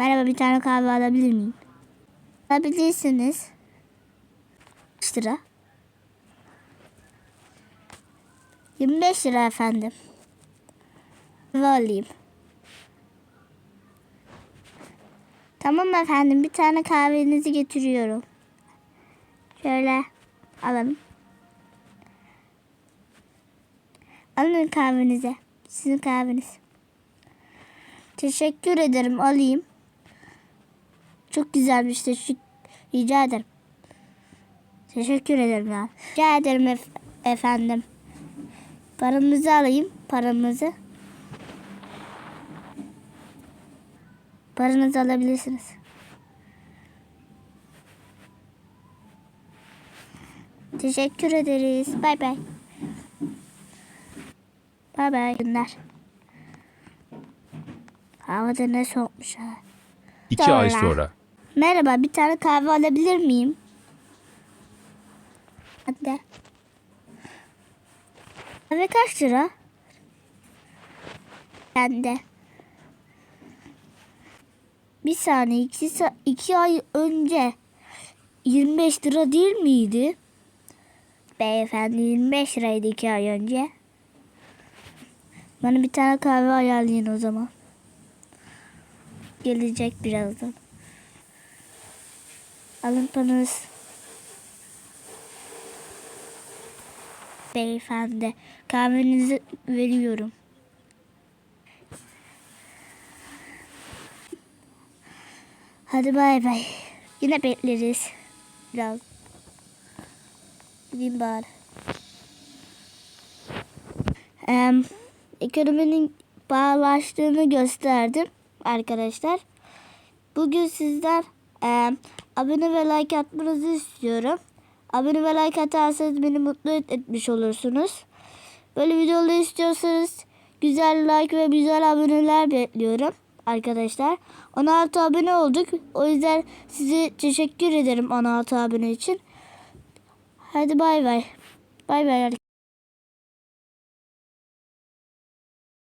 Merhaba bir tane kahve alabilir miyim? Alabilirsiniz. Kaç lira? 25 lira efendim. Kahve alayım. Tamam efendim bir tane kahvenizi getiriyorum. Şöyle alalım. Alın kahvenize. Sizin kahveniz. Teşekkür ederim alayım. Çok güzelmiş teşekkür rica ederim. Teşekkür ederim ya. Rica ederim ef- efendim. Paramızı alayım paramızı. Paranızı alabilirsiniz. Teşekkür ederiz. Bay bay. Bay bay günler. Havada ne soğukmuş ha. İki ay Sonra. Merhaba, bir tane kahve alabilir miyim? Hadi. Kahve kaç lira? Bende. Bir saniye, iki, iki ay önce 25 lira değil miydi? Beyefendi 25 liraydı iki ay önce. Bana bir tane kahve ayarlayın o zaman. Gelecek birazdan. Alın paranız. Beyefendi kahvenizi veriyorum. Hadi bay bay. Yine bekleriz. Biraz. Gideyim bari. Em, ekonominin bağlaştığını gösterdim arkadaşlar. Bugün sizden em, abone ve like atmanızı istiyorum. Abone ve like atarsanız beni mutlu et- etmiş olursunuz. Böyle videoları istiyorsanız güzel like ve güzel aboneler bekliyorum arkadaşlar. 16 abone olduk. O yüzden size teşekkür ederim 16 abone için. Hadi bay bay. Bay bay.